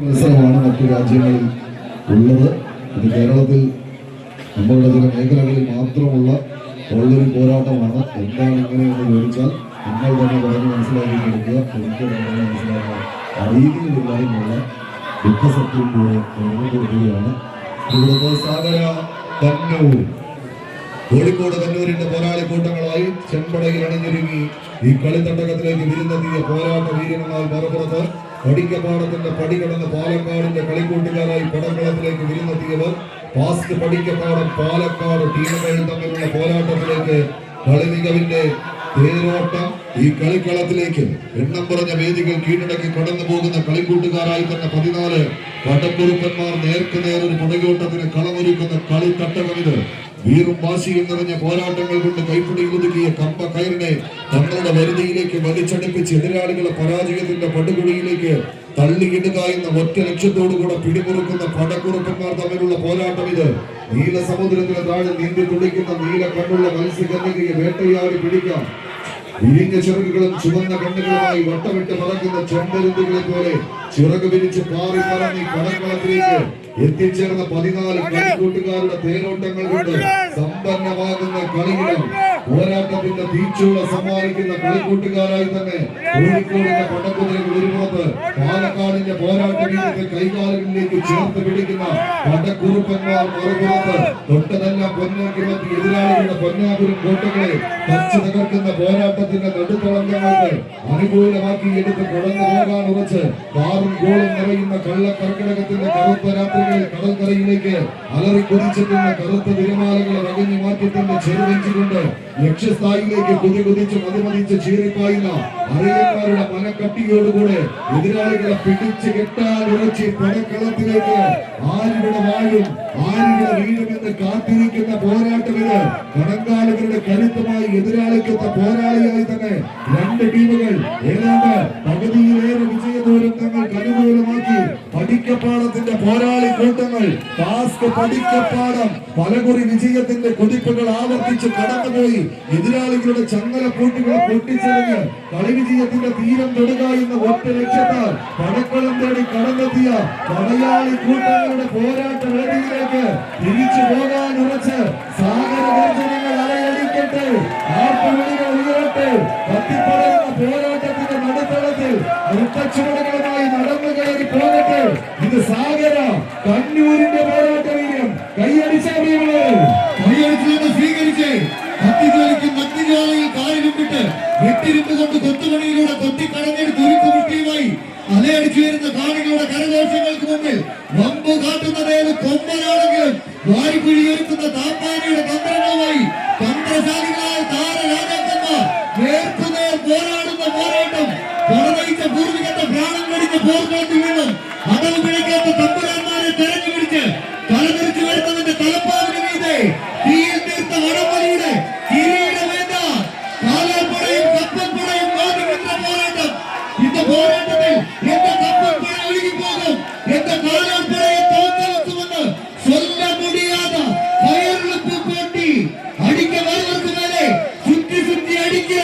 മത്സരമാണ് മറ്റു രാജ്യങ്ങളിൽ ഉള്ളത്. ഇത് കേരളത്തിൽ നമ്മളുടെ ചില മേഖലകളിൽ മാത്രമുള്ള ഉള്ളൊരു പോരാട്ടമാണ്. എന്താണ് ഇങ്ങനെയെന്ന് ചോദിച്ചാൽ നിങ്ങൾ തന്നെ പറഞ്ഞ് മനസ്സിലാക്കി കൊടുക്കുക എനിക്ക് തന്നെ മനസ്സിലാക്കാൻ അറിയുന്നില്ലായ്മയുള്ള ദുഃഖസത്യം കൂടെ തുറന്നു കൊടുക്കുകയാണ് സാഗര കന്നൂർ കോഴിക്കോട് കണ്ണൂരിന്റെ പോരാളി കൂട്ടങ്ങളായി ചെമ്പടയിൽ അണിഞ്ഞൊരുങ്ങി ഈ കളിത്തട്ടകത്തിലേക്ക് വിരുന്നെത്തിയ പോരാട്ട വീരന്മാർ മറുപുറത്ത് പടിക്കപ്പാടത്തിന്റെ പടി കടന്ന് പാലക്കാടിന്റെ കളിക്കൂട്ടുകാരായി പടക്കളത്തിലേക്ക് വിരുന്നെത്തിയവർ പാസ്റ്റ് പടിക്കപ്പാടം പാലക്കാട് ടീമുകൾ തമ്മിലുള്ള പോരാട്ടത്തിലേക്ക് കളി മികവിന്റെ തേരോട്ടം ഈ കളിക്കളത്തിലേക്ക് എണ്ണം കുറഞ്ഞ വേദികൾ കീഴടക്കി കടന്നു പോകുന്ന കളിക്കൂട്ടുകാരായി തന്നെ പതിനാല് കടക്കുറുക്കന്മാർ നേർക്കുനേർ ഒരു പുടയോട്ടത്തിന് കളമൊരുക്കുന്ന കളിത്തട്ടകം ഇത്. വീറും വാശിയും നിറഞ്ഞ പോരാട്ടങ്ങൾ കൊണ്ട് കൈപ്പിടി ഒതുക്കിയ കമ്പ കയറിനെ തങ്ങളുടെ വരുതിയിലേക്ക് വലിച്ചടുപ്പിച്ച് എതിരാളികളെ പരാജയത്തിന്റെ പടുകുഴിയിലേക്ക് തള്ളിയിടുക എന്ന ഒറ്റ ലക്ഷ്യത്തോടുകൂടെ പിടിമുറുക്കുന്ന പടക്കുറുപ്പന്മാർ തമ്മിലുള്ള പോരാട്ടം ഇത്. നീല സമുദ്രത്തിന് താഴെ നീന്തി തുടിക്കുന്ന നീല കണ്ണുള്ള മത്സ്യകന്യകയെ വേട്ടയാടി പിടിക്കാം. വിരിഞ്ഞ ചിറകുകളും ചുവന്ന കണ്ണുകളുമായി വട്ടമിട്ട് പറക്കുന്ന ചെമ്പരുന്തുകളെ പോലെ ചിറക് വിരിച്ച് പാറി പറന്ന് കടക്കളത്തിലേക്ക് എത്തിച്ചേർന്ന പതിനാല് കളിക്കൂട്ടുകാരുടെ തേരോട്ടങ്ങൾ കൊണ്ട് സമ്പന്നമാകുന്ന കളിയിടം. പോരാട്ടത്തിന്റെ തീച്ചൂള സമ്മാനിക്കുന്ന കളിക്കൂട്ടുകാരായി തന്നെ കോഴിക്കോടിന്റെ പടക്കുതിരകൾ ഒരു പാലക്കാടിന്റെ പോരാട്ട വീരത്തെ കൈകാലുകളിലേക്ക് ചേർത്ത് പിടിക്കുന്ന പടക്കുറുപ്പന്മാർ മറുപുറത്ത് തൊട്ടതെല്ലാം പൊന്നാക്കി മാറ്റി എതിരാളികളുടെ പൊന്നാപുരം കോട്ടകളെ തച്ചു തകർക്കുന്ന പോരാട്ടത്തിന്റെ നടുത്തളങ്ങൾക്ക് അനുകൂലമാക്കി എടുത്ത് കടന്നു പോകാൻ ഉറച്ച് കാറും ഗോളും നിറയുന്ന കള്ളക്കർക്കിടകത്തിന്റെ കറുത്ത രാത്രികളിൽ കടൽക്കരയിലേക്ക് അലറി കുതിച്ചെത്തുന്ന കറുത്ത തിരമാലകളെ വകഞ്ഞു മാറ്റത്തിന്റെ ചെറുവെഞ്ചുകൊണ്ട് ലക്ഷ്യസ്ഥായിലേക്ക് കുതി കുതിച്ച് മതിമതിച്ച് ചീറിപ്പായുന്ന അറിയന്മാരുടെ മനക്കട്ടിയോടുകൂടെ എതിരാളികളെ പിടിച്ച് കെട്ടാൻ ഉറച്ചി പടക്കളത്തിലേക്ക് ആരുടെ വാഴും? ആരുടെ വീഴുമെന്ന് കാത്തിരിക്കുന്ന പോരാട്ടം ഇത്. കടങ്കാലുകളുടെ കരുത്തുമായി എതിരാളിക്കുന്ന പോരാളിയായി തന്നെ രണ്ട് ടീമുകൾ ഏതാണ്ട് പടിക്കപ്പാടത്തിന്റെ പോരാളി കൂട്ടങ്ങൾ ടാസ്ക് പടിക്കപ്പാടം പലകുറി വിജയത്തിന്റെ കുതിപ്പുകൾ ആവർത്തിച്ച് കടന്നുപോയി. എതിരാളികളുടെ ചങ്ങല പൂട്ടുകൾ പൊട്ടിച്ചെറിഞ്ഞ് കളി വിജയത്തിന്റെ തീരം തൊടുക എന്ന ഒറ്റ ലക്ഷ്യത്താൽ പടക്കളം തേടി കടന്നെത്തിയ പടയാളി കൂട്ടങ്ങളുടെ പോരാട്ട വേദിയിലേക്ക് തിരിച്ചു പോകാൻ ഉറച്ച് സാഗര ഗർജനങ്ങൾ അലയടിക്കട്ടെ ആർപ്പുവിളികൾ ഉയരട്ടെ. കത്തിപ്പടയുന്ന പോരാട്ടത്തിന്റെ നടുത്തളത്തിൽ നൃത്തച്ചുവടുകളുമായി കണ്ണൂരിന്റെ പോരാട്ട വീര്യം കൈയടിച്ചറിയുന്നത് സ്വീകരിച്ച് കത്തിജോലിക്ക് മത്തിജോലയിൽ കാലിലുമ്പിട്ട് കൊണ്ട് കൊത്തുപണിയിലൂടെ കൊത്തിക്കടഞ്ഞെടുത്ത് ഉരുക്കുമുട്ടിയുമായി അലയടിച്ചു വരുന്ന കാണികളുടെ കരഘോഷങ്ങൾക്ക് മുമ്പിൽ വമ്പ് കാട്ടുന്നത് കൊമ്പനാണെങ്കിലും വാരിക്കുഴി ഒരുക്കുന്ന തന്ത്രങ്ങളുമായി காலாட்படையும் கப்பற்படையும் மோதுகின்ற போராட்டம். இந்த போராட்டத்தில் எந்த கப்பற்படை அழுகி போகும்? எந்த காலாட்படையை தோற்கடித்து வந்து சொல்ல முடியாத பயர்களுக்கு போட்டி. அடிக்க வருவதற்கு மேலே சுற்றி சுற்றி அடிக்கிற